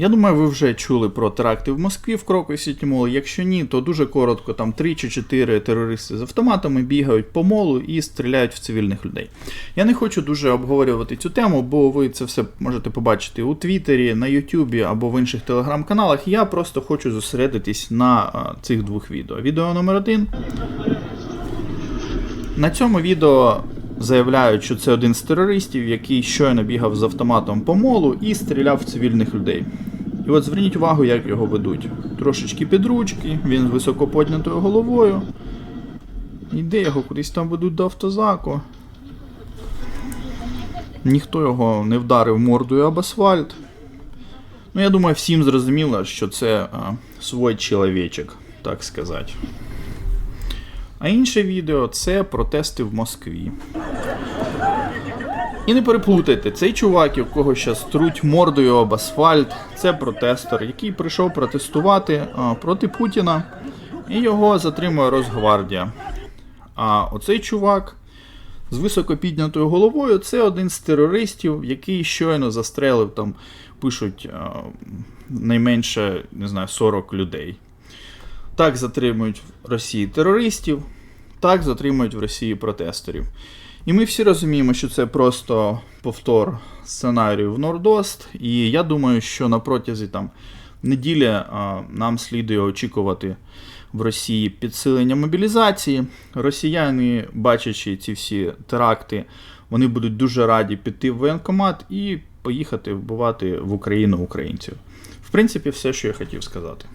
Я думаю, ви вже чули про теракти в Москві в Крокус Сіті Мол. Якщо ні, то дуже коротко, там 3 чи 4 терористи з автоматами бігають по молу і стріляють в цивільних людей. Я не хочу дуже обговорювати цю тему, бо ви це все можете побачити у Твіттері, на Ютубі або в інших телеграм-каналах. Я просто хочу зосередитись на цих двох відео. Відео номер один. На цьому відео заявляють, що це один з терористів, який щойно бігав з автоматом по молу і стріляв в цивільних людей. І от зверніть увагу, як його ведуть. Трошечки під ручки, він з високо поднятою головою. Йде його кудись там ведуть до автозаку. Ніхто його не вдарив мордою об асфальт. Ну, я думаю, всім зрозуміло, що це а, свой чоловічок, так сказати. А інше відео це протести в Москві. І не переплутайте, цей чувак, якого зараз труть мордою об асфальт, це протестер, який прийшов протестувати проти Путіна, і його затримує Росгвардія. А оцей чувак з високо піднятою головою це один з терористів, який щойно застрелив там, пишуть найменше не знаю, 40 людей. Так затримують в Росії терористів, так затримують в Росії протесторів. І ми всі розуміємо, що це просто повтор сценарію в Нордост. І я думаю, що на протязі там неділі нам слідує очікувати в Росії підсилення мобілізації. Росіяни, бачачи ці всі теракти, вони будуть дуже раді піти в воєнкомат і поїхати вбивати в Україну українців. В принципі, все, що я хотів сказати.